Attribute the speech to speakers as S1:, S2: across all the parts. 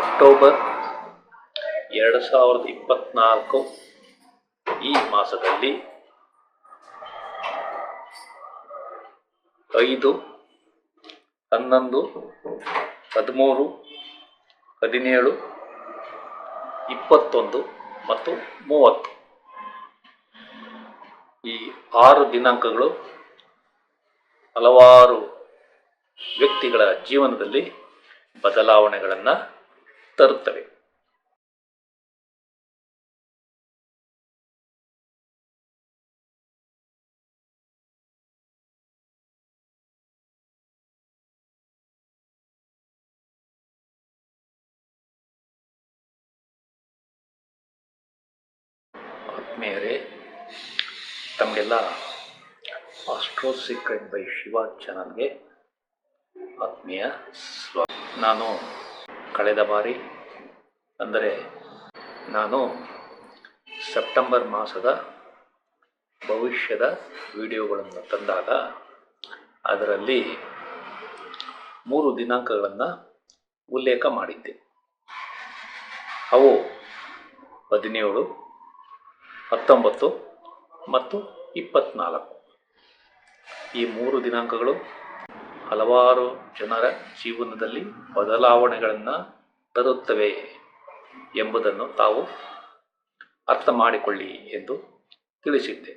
S1: October ಎರಡು ಸಾವಿರದ ಇಪ್ಪತ್ತ್ನಾಲ್ಕು ಈ ಮಾಸದಲ್ಲಿ ಐದು, ಹನ್ನೊಂದು, ಹದಿಮೂರು, ಹದಿನೇಳು, ಇಪ್ಪತ್ತೊಂದು ಮತ್ತು ಮೂವತ್ತು. ಈ ಆರು ದಿನಾಂಕಗಳು ಹಲವಾರು ವ್ಯಕ್ತಿಗಳ ಜೀವನದಲ್ಲಿ ಬದಲಾವಣೆಗಳನ್ನು ತರುತ್ತವೆ. ಆತ್ಮೀಯರೇ ತಮಗೆಲ್ಲ ಆಸ್ಟ್ರೋ ಸೀಕ್ರೆಟ್ ಬೈ ಶಿವ ಚಾನಲ್ಗೆ ಆತ್ಮೀಯ ಸ್ವ ನಾನು ಕಳೆದ ಬಾರಿ, ಅಂದರೆ ನಾನು ಸೆಪ್ಟೆಂಬರ್ ಮಾಸದ ಭವಿಷ್ಯದ ವಿಡಿಯೋಗಳನ್ನು ತಂದಾಗ, ಅದರಲ್ಲಿ ಮೂರು ದಿನಾಂಕಗಳನ್ನು ಉಲ್ಲೇಖ ಮಾಡಿದ್ದೆ. ಅವು ಹದಿನೇಳು, ಹತ್ತೊಂಬತ್ತು ಮತ್ತು ಇಪ್ಪತ್ತ್ನಾಲ್ಕು ಈ ಮೂರು ದಿನಾಂಕಗಳು ಹಲವಾರು ಜನರ ಜೀವನದಲ್ಲಿ ಬದಲಾವಣೆಗಳನ್ನು ತರುತ್ತವೆ ಎಂಬುದನ್ನು ತಾವು ಅರ್ಥ ಮಾಡಿಕೊಳ್ಳಿ ಎಂದು ತಿಳಿಸಿದ್ದೆ.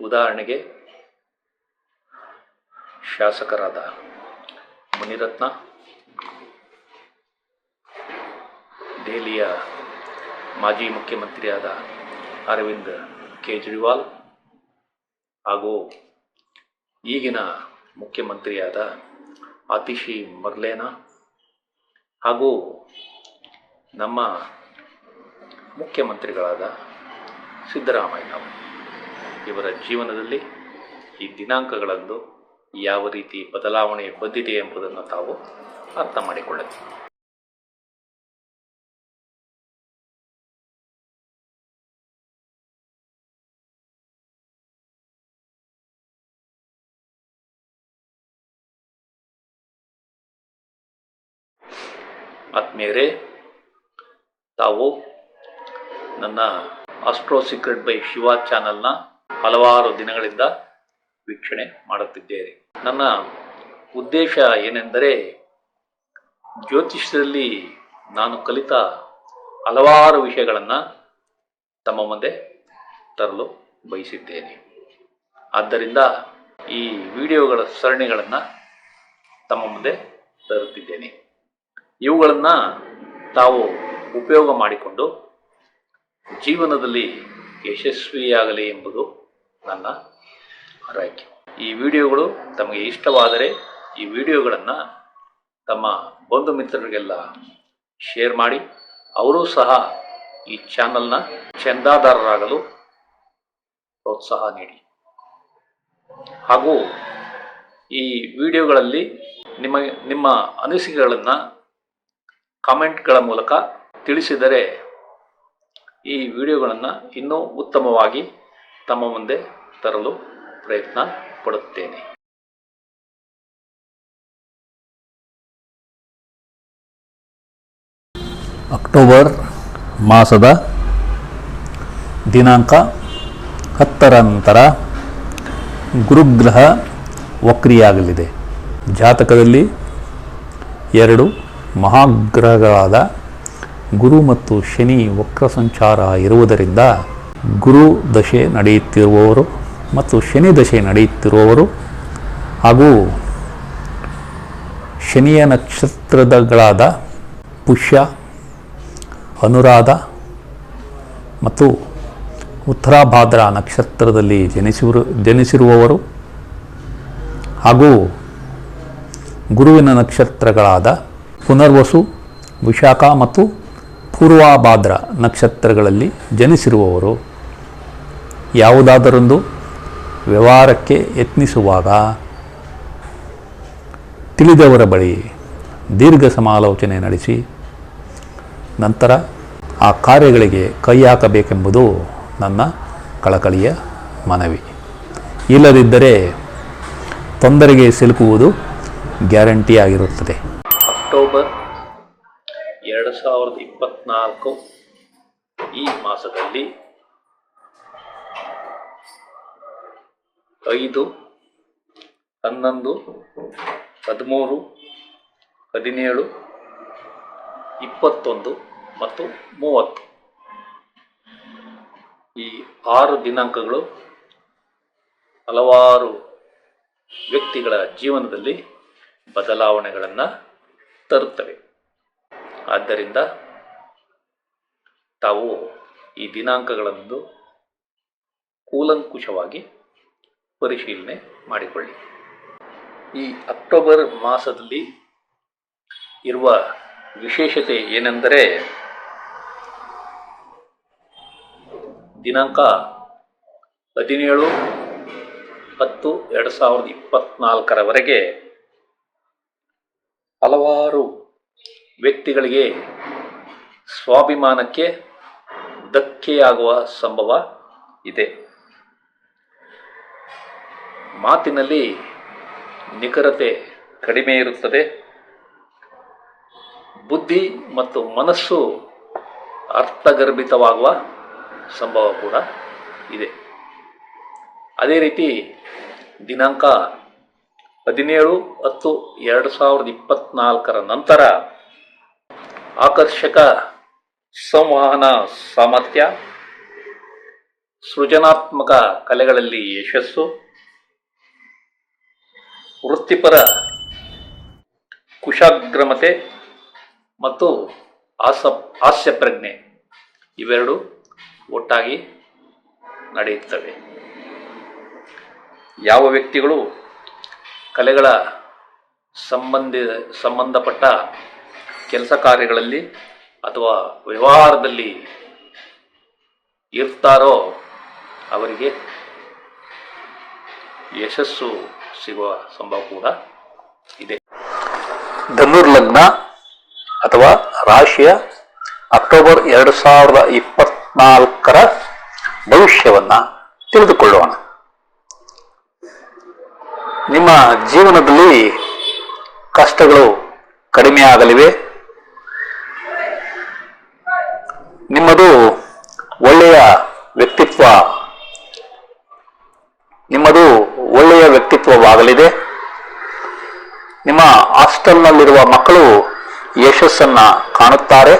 S1: ಉದಾಹರಣೆಗೆ, ಶಾಸಕರಾದ ಮುನಿರತ್ನ, ದೆಹಲಿಯ ಮಾಜಿ ಮುಖ್ಯಮಂತ್ರಿಯಾದ ಅರವಿಂದ್ ಕೇಜ್ರಿವಾಲ್ ಹಾಗೂ ಈಗಿನ ಮುಖ್ಯಮಂತ್ರಿಯಾದ ಅತಿಶಿ ಮರ್ಲೇನಾ ಹಾಗೂ ನಮ್ಮ ಮುಖ್ಯಮಂತ್ರಿಗಳಾದ ಸಿದ್ದರಾಮಯ್ಯ ಇವರ ಜೀವನದಲ್ಲಿ ಈ ದಿನಾಂಕಗಳಂದು ಯಾವ ರೀತಿ ಬದಲಾವಣೆ ಬಂದಿದೆ ಎಂಬುದನ್ನು ತಾವು ಅರ್ಥ ಮಾಡಿಕೊಳ್ಳಬೇಕು. ಆತ್ಮೀಯರೇ, ತಾವು ನನ್ನ ಆಸ್ಟ್ರೋ ಸೀಕ್ರೆಟ್ ಬೈ ಶಿವ ಚಾನಲ್ನ ಹಲವಾರು ದಿನಗಳಿಂದ ವೀಕ್ಷಣೆ ಮಾಡುತ್ತಿದ್ದೇನೆ ನನ್ನ ಉದ್ದೇಶ ಏನೆಂದರೆ, ಜ್ಯೋತಿಷ್ಯದಲ್ಲಿ ನಾನು ಕಲಿತ ಹಲವಾರು ವಿಷಯಗಳನ್ನು ತಮ್ಮ ಮುಂದೆ ತರಲು ಬಯಸಿದ್ದೇನೆ. ಆದ್ದರಿಂದ ಈ ವಿಡಿಯೋಗಳ ಸರಣಿಗಳನ್ನು ತಮ್ಮ ಮುಂದೆ ತರುತ್ತಿದ್ದೇನೆ. ಇವುಗಳನ್ನು ತಾವು ಉಪಯೋಗ ಮಾಡಿಕೊಂಡು ಜೀವನದಲ್ಲಿ ಯಶಸ್ವಿಯಾಗಲಿ ಎಂಬುದು ನನ್ನ ಆರೈಕೆ. ಈ ವಿಡಿಯೋಗಳು ತಮಗೆ ಇಷ್ಟವಾದರೆ ಈ ವಿಡಿಯೋಗಳನ್ನು ತಮ್ಮ ಬಂಧು ಮಿತ್ರರಿಗೆಲ್ಲ ಶೇರ್ ಮಾಡಿ. ಅವರೂ ಸಹ ಈ ಚಾನಲ್ನ ಚಂದಾದಾರರಾಗಲು ಪ್ರೋತ್ಸಾಹ ನೀಡಿ. ಹಾಗೂ ಈ ವಿಡಿಯೋಗಳಲ್ಲಿ ನಿಮ್ಮ ನಿಮ್ಮ ಅನಿಸಿಕೆಗಳನ್ನು ಕಾಮೆಂಟ್ಗಳ ಮೂಲಕ ತಿಳಿಸಿದರೆ ಈ ವಿಡಿಯೋಗಳನ್ನು ಇನ್ನೂ ಉತ್ತಮವಾಗಿ ತಮ್ಮ ಮುಂದೆ ತರಲು ಪ್ರಯತ್ನ ಪಡುತ್ತೇನೆ.
S2: ಅಕ್ಟೋಬರ್ ಮಾಸದ ದಿನಾಂಕ ಹತ್ತರ ನಂತರ ಗುರುಗ್ರಹ ವಕ್ರಿಯಾಗಲಿದೆ. ಜಾತಕದಲ್ಲಿ ಎರಡು ಮಹಾಗ್ರಹಗಳಾದ ಗುರು ಮತ್ತು ಶನಿ ವಕ್ರ ಸಂಚಾರ ಇರುವುದರಿಂದ ಗುರು ದಶೆ ನಡೆಯುತ್ತಿರುವವರು ಮತ್ತು ಶನಿ ದಶೆ ನಡೆಯುತ್ತಿರುವವರು ಹಾಗೂ ಶನಿಯ ನಕ್ಷತ್ರದಗಳಾದ ಪುಷ್ಯ, ಅನುರಾಧ ಮತ್ತು ಉತ್ತರಾಭಾದ್ರ ನಕ್ಷತ್ರದಲ್ಲಿ ಜನಿಸಿರು, ಜನಿಸಿರುವವರು ಹಾಗೂ ಗುರುವಿನ ನಕ್ಷತ್ರಗಳಾದ ಪುನರ್ವಸು, ವಿಶಾಖ ಮತ್ತು ಪೂರ್ವಾಭಾದ್ರ ನಕ್ಷತ್ರಗಳಲ್ಲಿ ಜನಿಸಿರುವವರು ಯಾವುದಾದರೊಂದು ವ್ಯವಹಾರಕ್ಕೆ ಯತ್ನಿಸುವಾಗ ತಿಳಿದವರ ಬಳಿ ದೀರ್ಘ ಸಮಾಲೋಚನೆ ನಡೆಸಿ, ನಂತರ ಆ ಕಾರ್ಯಗಳಿಗೆ ಕೈ ಹಾಕಬೇಕೆಂಬುದು ನನ್ನ ಕಳಕಳಿಯ ಮನವಿ. ಇಲ್ಲದಿದ್ದರೆ ತೊಂದರೆಗೆ ಸಿಲುಕುವುದು ಗ್ಯಾರಂಟಿಯಾಗಿರುತ್ತದೆ.
S1: ಅಕ್ಟೋಬರ್ ಎರಡು ಸಾವಿರದ ಇಪ್ಪತ್ನಾಲ್ಕು ಈ ಮಾಸದಲ್ಲಿ ಐದು, ಹನ್ನೊಂದು, ಹದಿಮೂರು, ಹದಿನೇಳು, ಇಪ್ಪತ್ತೊಂದು ಮತ್ತು ಮೂವತ್ತು. ಈ ಆರು ದಿನಾಂಕಗಳು ಹಲವಾರು ವ್ಯಕ್ತಿಗಳ ಜೀವನದಲ್ಲಿ ಬದಲಾವಣೆಗಳನ್ನು ತರುತ್ತವೆ. ಆದ್ದರಿಂದ ತಾವು ಈ ದಿನಾಂಕಗಳನ್ನು ಕೂಲಂಕುಷವಾಗಿ ಪರಿಶೀಲನೆ ಮಾಡಿಕೊಳ್ಳಿ. ಈ ಅಕ್ಟೋಬರ್ ಮಾಸದಲ್ಲಿ ಇರುವ ವಿಶೇಷತೆ ಏನೆಂದರೆ ದಿನಾಂಕ ಹದಿನೇಳು ಹತ್ತು ಎರಡು ಸಾವಿರದ ಇಪ್ಪತ್ನಾಲ್ಕರವರೆಗೆ ಹಲವಾರು ವ್ಯಕ್ತಿಗಳಿಗೆ ಸ್ವಾಭಿಮಾನಕ್ಕೆ ಧಕ್ಕೆಯಾಗುವ ಸಂಭವ ಇದೆ. ಮಾತಿನಲ್ಲಿ ನಿಖರತೆ ಕಡಿಮೆ ಇರುತ್ತದೆ. ಬುದ್ಧಿ ಮತ್ತು ಮನಸ್ಸು ಅರ್ಥಗರ್ಭಿತವಾಗುವ ಸಂಭವ ಕೂಡ ಇದೆ. ಅದೇ ರೀತಿ ದಿನಾಂಕ ಹದಿನೇಳು ಹತ್ತು ಎರಡು ಸಾವಿರದ ಇಪ್ಪತ್ನಾಲ್ಕರ ನಂತರ ಆಕರ್ಷಕ ಸಂವಹನ ಸಾಮರ್ಥ್ಯ, ಸೃಜನಾತ್ಮಕ ಕಲೆಗಳಲ್ಲಿ ಯಶಸ್ಸು, ವೃತ್ತಿಪರ ಕುಶಾಗ್ರಮತೆ ಮತ್ತು ಹಾಸ ಹಾಸ್ಯ ಪ್ರಜ್ಞೆ ಇವೆರಡು ಒಟ್ಟಾಗಿ ನಡೆಯುತ್ತವೆ. ಯಾವ ವ್ಯಕ್ತಿಗಳು ಕಲೆಗಳ ಸಂಬಂಧಿ, ಸಂಬಂಧಪಟ್ಟ ಕೆಲಸ ಕಾರ್ಯಗಳಲ್ಲಿ ಅಥವಾ ವ್ಯವಹಾರದಲ್ಲಿ ಇರ್ತಾರೋ ಅವರಿಗೆ ಯಶಸ್ಸು ಸಿಗುವ ಸಂಭವ ಕೂಡ ಇದೆ.
S2: ಧನುರ್ಲಗ್ನ ಅಥವಾ ರಾಶಿಯ ಅಕ್ಟೋಬರ್ ಎರಡು ಸಾವಿರದ ಇಪ್ಪತ್ನಾಲ್ಕರ ಭವಿಷ್ಯವನ್ನು ತಿಳಿದುಕೊಳ್ಳೋಣ. ನಿಮ್ಮ ಜೀವನದಲ್ಲಿ ಕಷ್ಟಗಳು ಕಡಿಮೆ ಆಗಲಿವೆ. ನಿಮ್ಮದು ಒಳ್ಳೆಯ ವ್ಯಕ್ತಿತ್ವ, ನಿಮ್ಮದು ಒಳ್ಳೆಯ ವ್ಯಕ್ತಿತ್ವವಾಗಲಿದೆ. ನಿಮ್ಮ ಹಾಸ್ಟೆಲ್ನಲ್ಲಿರುವ ಮಕ್ಕಳು ಯಶಸ್ಸನ್ನ ಕಾಣುತ್ತಾರೆ.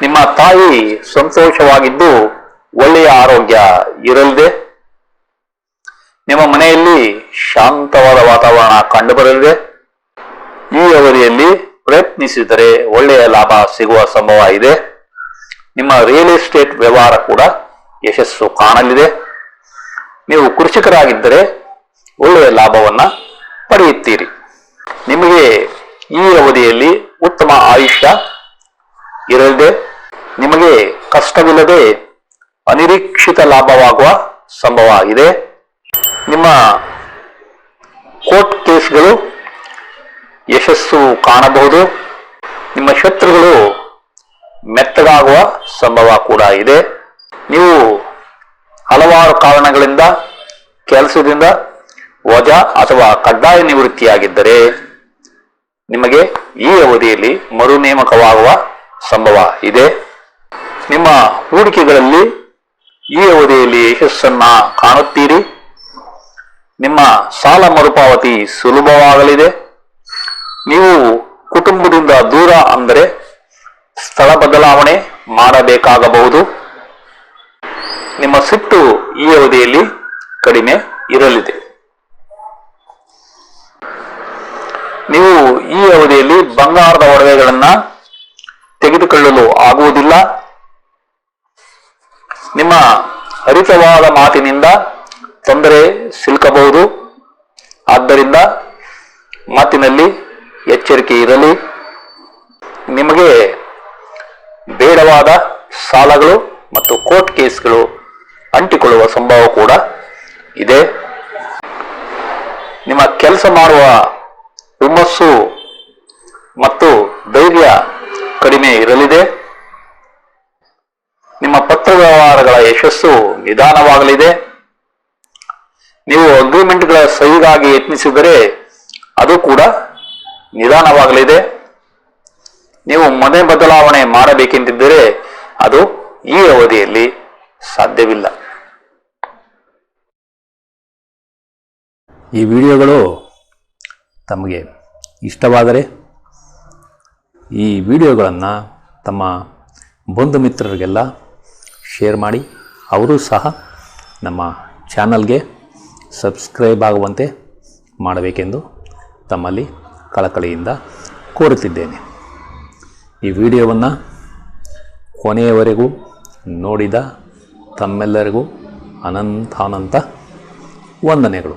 S2: ನಿಮ್ಮ ತಾಯಿ ಸಂತೋಷವಾಗಿದ್ದು ಒಳ್ಳೆಯ ಆರೋಗ್ಯ ಇರಲಿದೆ. ನಿಮ್ಮ ಮನೆಯಲ್ಲಿ ಶಾಂತವಾದ ವಾತಾವರಣ ಕಂಡುಬರಲಿದೆ. ಈ ಅವಧಿಯಲ್ಲಿ ಪ್ರಯತ್ನಿಸಿದರೆ ಒಳ್ಳೆಯ ಲಾಭ ಸಿಗುವ ಸಂಭವ ಇದೆ. ನಿಮ್ಮ ರಿಯಲ್ ಎಸ್ಟೇಟ್ ವ್ಯವಹಾರ ಕೂಡ ಯಶಸ್ಸು ಕಾಣಲಿದೆ. ನೀವು ಕೃಷಿಕರಾಗಿದ್ದರೆ ಒಳ್ಳೆಯ ಲಾಭವನ್ನ ಪಡೆಯುತ್ತೀರಿ. ನಿಮಗೆ ಈ ಅವಧಿಯಲ್ಲಿ ಉತ್ತಮ ಆಯುಷ್ಯ ಇರಲಿದೆ. ನಿಮಗೆ ಕಷ್ಟವಿಲ್ಲದೆ ಅನಿರೀಕ್ಷಿತ ಲಾಭವಾಗುವ ಸಂಭವ ಇದೆ. ನಿಮ್ಮ ಕೋರ್ಟ್ ಕೇಸ್ಗಳು ಯಶಸ್ಸು ಕಾಣಬಹುದು. ನಿಮ್ಮ ಶತ್ರುಗಳು ಮೆತ್ತಗಾಗುವ ಸಂಭವ ಕೂಡ ಇದೆ. ನೀವು ಹಲವಾರು ಕಾರಣಗಳಿಂದ, ಕೆಲಸದಿಂದ ವಜಾ ಅಥವಾ ಕಡ್ಡಾಯ ನಿವೃತ್ತಿಯಾಗಿದ್ದರೆ ನಿಮಗೆ ಈ ಅವಧಿಯಲ್ಲಿ ಮರು ನೇಮಕವಾಗುವ ಸಂಭವ ಇದೆ. ನಿಮ್ಮ ಹೂಡಿಕೆಗಳಲ್ಲಿ ಈ ಅವಧಿಯಲ್ಲಿ ಯಶಸ್ಸನ್ನ ಕಾಣುತ್ತೀರಿ. ನಿಮ್ಮ ಸಾಲ ಮರುಪಾವತಿ ಸುಲಭವಾಗಲಿದೆ. ನೀವು ಕುಟುಂಬದಿಂದ ದೂರ ಅಂದರೆ ಸ್ಥಳ ಬದಲಾವಣೆ ಮಾಡಬೇಕಾಗಬಹುದು. ನಿಮ್ಮ ಸಿಟ್ಟು ಈ ಅವಧಿಯಲ್ಲಿ ಕಡಿಮೆ ಇರಲಿದೆ. ನೀವು ಈ ಅವಧಿಯಲ್ಲಿ ಬಂಗಾರದ ಒಡವೆಗಳನ್ನ ತೆಗೆದುಕೊಳ್ಳಲು ಆಗುವುದಿಲ್ಲ. ನಿಮ್ಮ ಹರಿತವಾದ ಮಾತಿನಿಂದ ತೊಂದರೆ ಸಿಲುಕಬಹುದು. ಆದ್ದರಿಂದ ಮಾತಿನಲ್ಲಿ ಎಚ್ಚರಿಕೆ ಇರಲಿ. ನಿಮಗೆ ಬೇಡವಾದ ಸಾಲಗಳು ಮತ್ತು ಕೋರ್ಟ್ ಕೇಸ್ಗಳು ಅಂಟಿಕೊಳ್ಳುವ ಸಂಭವ ಕೂಡ ಇದೆ. ನಿಮ್ಮ ಕೆಲಸ ಮಾಡುವ ಹುಮ್ಮಸ್ಸು ಮತ್ತು ಧೈರ್ಯ ಕಡಿಮೆ ಇರಲಿದೆ. ನಿಮ್ಮ ಪತ್ರ ವ್ಯವಹಾರಗಳ ಯಶಸ್ಸು ನಿಧಾನವಾಗಲಿದೆ. ನೀವು ಅಗ್ರಿಮೆಂಟ್ಗಳ ಸಹಿಗಾಗಿ ಯತ್ನಿಸಿದರೆ ಅದು ಕೂಡ ನಿಧಾನವಾಗಲಿದೆ. ನೀವು ಮನೆ ಬದಲಾವಣೆ ಮಾಡಬೇಕೆಂದಿದ್ದರೆ ಅದು ಈ ಅವಧಿಯಲ್ಲಿ ಸಾಧ್ಯವಿಲ್ಲ.
S3: ಈ ವಿಡಿಯೋಗಳು ತಮಗೆ ಇಷ್ಟವಾದರೆ ಈ ವಿಡಿಯೋಗಳನ್ನು ತಮ್ಮ ಬಂಧು ಮಿತ್ರರಿಗೆಲ್ಲ ಶೇರ್ ಮಾಡಿ. ಅವರು ಸಹ ನಮ್ಮ ಚಾನಲ್ಗೆ ಸಬ್ಸ್ಕ್ರೈಬ್ ಆಗುವಂತೆ ಮಾಡಬೇಕೆಂದು ತಮ್ಮಲ್ಲಿ ಕಳಕಳಿಯಿಂದ ಕೋರುತ್ತಿದ್ದೇನೆ. ಈ ವಿಡಿಯೋವನ್ನು ಕೊನೆಯವರೆಗೂ ನೋಡಿದ ತಮ್ಮೆಲ್ಲರಿಗೂ ಅನಂತಾನಂತ ವಂದನೆಗಳು.